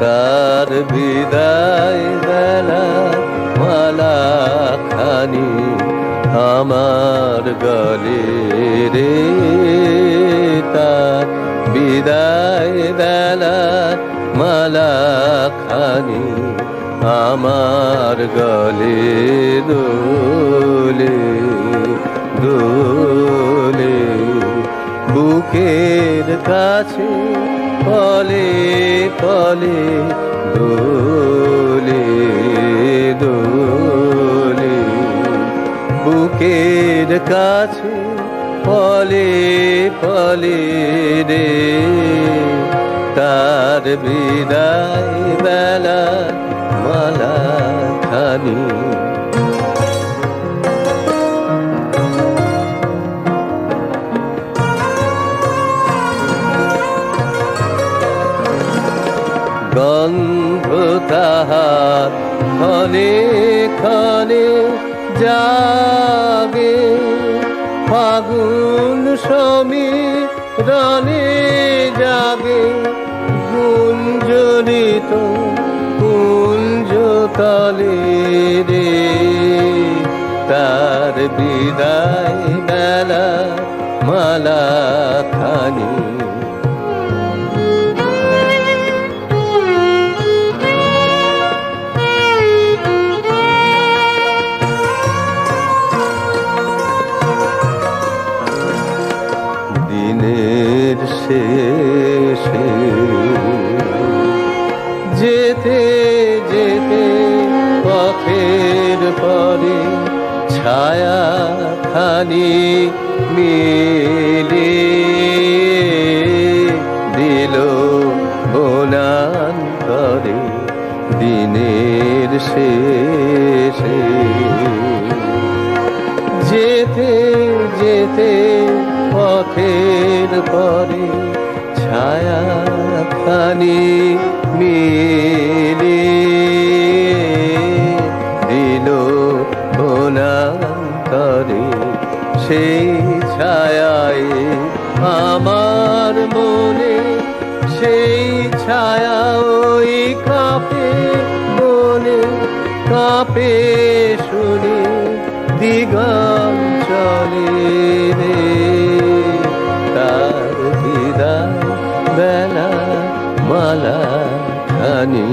তার বিদায় বেলা আমার গলে রে তার বিদায় বেলা মালা খানি আমার গলে দোলে দোলে। বুকের কাছে পলে পলে দোলে দোলে। বুকের কাছে পলে পলে রে তার বিদায় বেলা মালা খানি গন্ধ তাহার ক্ষণে ক্ষণে জাগে ফাগুন সমী যাবে জাগে গুঞ্জরিত কুঞ্জকালে রে। তার বিদায় বেলা মালা খানি পরে ছায়া খানি মিলে দিল বনান করে দিনের শেষে। যেতে যেতে পথের পরে ছায়া খানি মিলে বনান্তরে সেই ছায়ায় আমার মনে, সেই ছায়া ওই কাপে মনে কাপে শুনে দিগঞ্চলে রে। তার বিদায় বেলা মালা খানি।